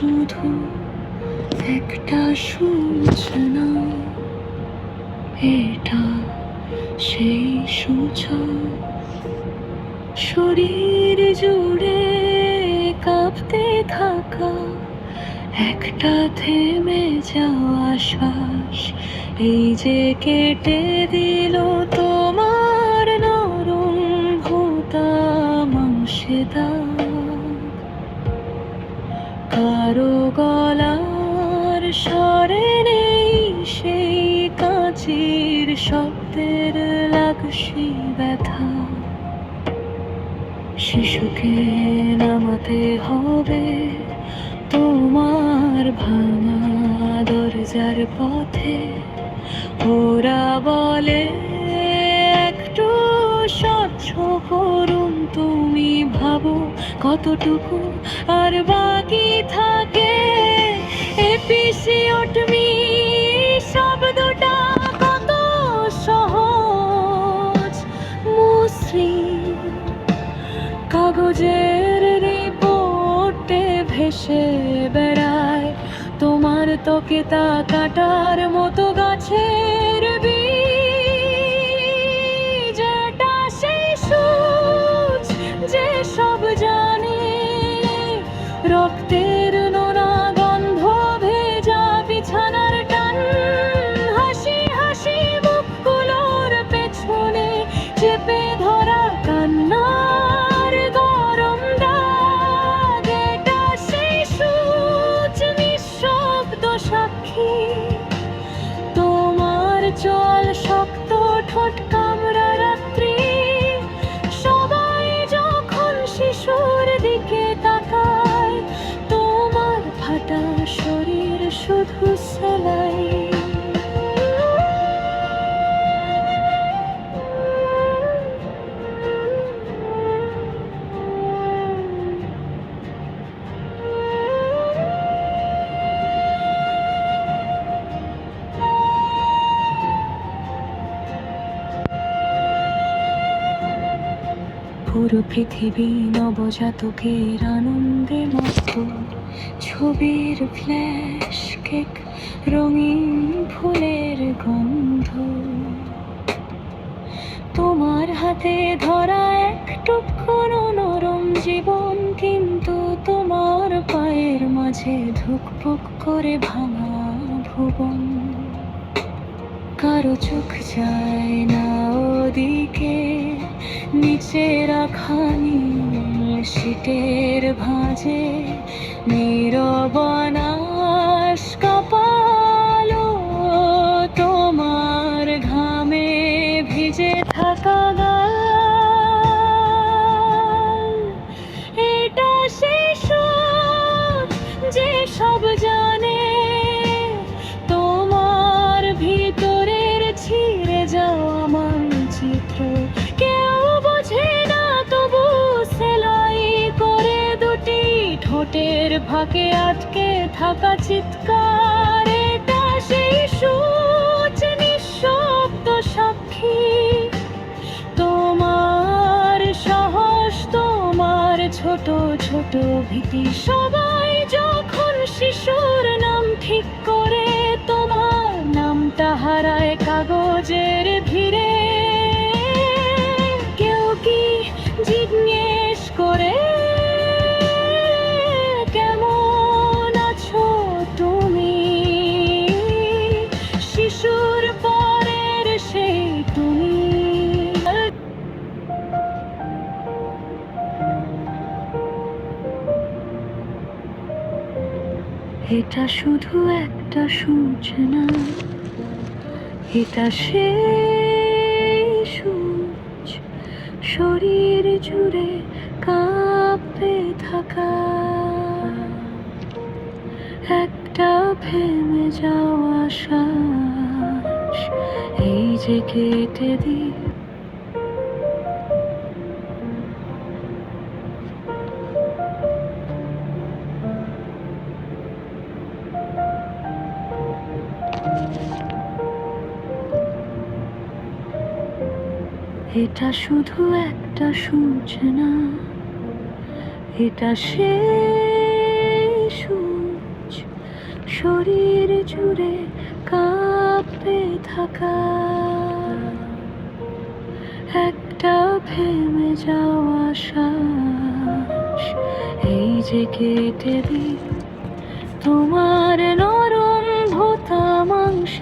শুধু একটা সূচনা এটা সেই সূচনা শরীর জুড়ে কাঁপতে থাকা একটা থেমে যাওয়া শ্বাস, এই যে কেটে দিল তোমার নরম ভোতা মাংসে কারও গলার স্বরে নেই সেই কাঁচির শব্দের লাগসি ব্যথা। শিশুকে নামাতে হবে তোমার ভাঙা দরজার পথে। ওরা বলে, একটু স্বচ্ছ করুন তুমি ভাবো কতটুকু আর বাকি থাকে। এপিসিওটমি শব্দটা কত সহজ। মসৃণ কাগজের রিপোর্টে ভেসে বেড়ায়। তোমার তোকে তা কাটার মতো গাছের বীজ পুরো পৃথিবী নবজাতকের আনন্দে মত ছবির ফ্ল্যাশ কেক রঙিন ফুলের গন্ধ। তোমার হাতে ধরা এক টুকরো নরম জীবন, কিন্তু তোমার পায়ের মাঝে ধুকপুক করে ভাঙা ভুবন। কারও চোখ যায় না ওদিকে। নিচে রাখা নীল শীতের ভাঁজে নীরবনাশ কপালো তোমার ঘামে ভিজে থাকা ঠোঁটের ফাঁকে আটকে থাকা চিৎকার, এটা সেই সূচ, নিঃশব্দ সাক্ষী। তোমার সাহস, তোমার ছোট ছোট ভীতি, সবাই যখন শিশুর নাম ঠিক এটা শুধু একটা সূচনা। এটা সেই সূচ। শরীর জুড়ে কাঁপতে থাকা। একটা ভেমে যাওয়া শ্বাস। এই যে কেটে দিই এটা শুধু একটা সূচনা। এটা সেই সূচ। শরীর জুড়ে কাঁপতে থাকা। একটা ভেমে যাওয়া শ্বাস। এই যে কেটে দিই তোমার নরম ভোতা মাংস।